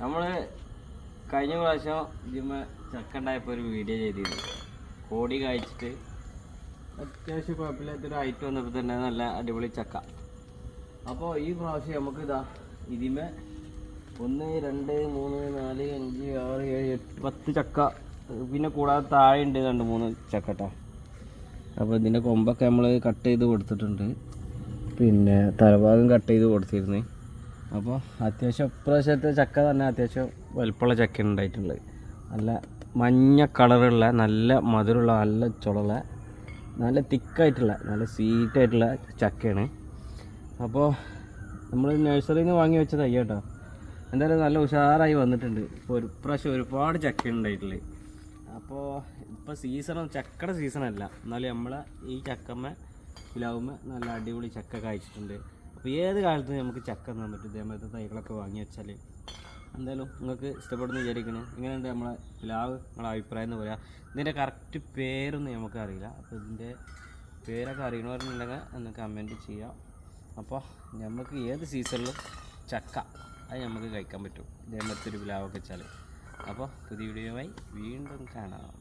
നമ്മൾ കഴിഞ്ഞ പ്രാവശ്യം ജിമ്മ ചക്കണ്ടായപ്പോൾ ഒരു വീഡിയോ ചെയ്തിരുന്നു. കോടി കഴിച്ചിട്ട് അത്യാവശ്യം കുഴപ്പമില്ലാത്തൊരു ഐറ്റം വന്നപ്പോൾ തന്നെ നല്ല അടിപൊളി ചക്ക. അപ്പോൾ ഈ പ്രാവശ്യം നമുക്ക് ഇതാ ഇതിമേ ഒന്ന് രണ്ട് മൂന്ന് നാല് അഞ്ച് ആറ് ഏഴ് എട്ട് പത്ത് ചക്ക. പിന്നെ കൂടാതെ താഴെ ഉണ്ട് രണ്ട് മൂന്ന് ചക്കട്ടാ അപ്പോൾ ഇതിന്റെ കൊമ്പൊക്കെ നമ്മൾ കട്ട് ചെയ്ത് കൊടുത്തിട്ടുണ്ട്. പിന്നെ തലഭാഗം കട്ട് ചെയ്ത് കൊടുത്തിരുന്നു. അപ്പോൾ അത്യാവശ്യം ഇപ്രാവശ്യത്തെ ചക്ക തന്നെ അത്യാവശ്യം വലുപ്പമുള്ള ചക്ക ഉണ്ടായിട്ടുള്ളത്. നല്ല മഞ്ഞ കളറുള്ള നല്ല മധുരമുള്ള നല്ല ചുളള്ള നല്ല തിക്കായിട്ടുള്ള നല്ല സ്വീറ്റായിട്ടുള്ള ചക്കയാണ്. അപ്പോൾ നമ്മൾ നഴ്സറിയിൽ നിന്ന് വാങ്ങി വെച്ച തയ്യ കേട്ടോ. എന്തായാലും നല്ല ഉഷാറായി വന്നിട്ടുണ്ട്. ഇപ്പോൾ ഒരു പ്രാവശ്യം ഒരുപാട് ചക്ക ഉണ്ടായിട്ടുള്ളത്. അപ്പോൾ ഇപ്പോൾ സീസൺ ചക്കയുടെ സീസണല്ല എന്നാലും നമ്മളെ ഈ ചക്കമ്മ ഇലാവുമ്പോൾ നല്ല അടിപൊളി ചക്ക കായ്ച്ചിട്ടുണ്ട്. അപ്പോൾ ഏത് കാലത്ത് നമുക്ക് ചക്ക പറ്റും ഇതേപോലത്തെ തൈകളൊക്കെ വാങ്ങി വെച്ചാൽ എന്തായാലും നിങ്ങൾക്ക് ഇഷ്ടപ്പെടുന്ന വിചാരിക്കണേ ഇങ്ങനെയുണ്ട് നമ്മളെ പ്ലാവ് നിങ്ങളെ അഭിപ്രായം എന്ന് പറയാം. ഇതിന്റെ കറക്റ്റ് പേരൊന്നും നമുക്ക് അറിയില്ല. അപ്പോൾ ഇതിന്റെ പേരൊക്കെ അറിയണമെന്നുണ്ടെങ്കിൽ ഒന്ന് കമന്റ് ചെയ്യാം. അപ്പോൾ നമുക്ക് ഏത് സീസണിലും ചക്ക അത് നമുക്ക് കഴിക്കാൻ പറ്റും. ഇതേമാതിരി ഒരു പ്ലാവൊക്കെ വെച്ചാൽ അപ്പോൾ പുതിയ വീഡിയോയുമായി വീണ്ടും കാണാം.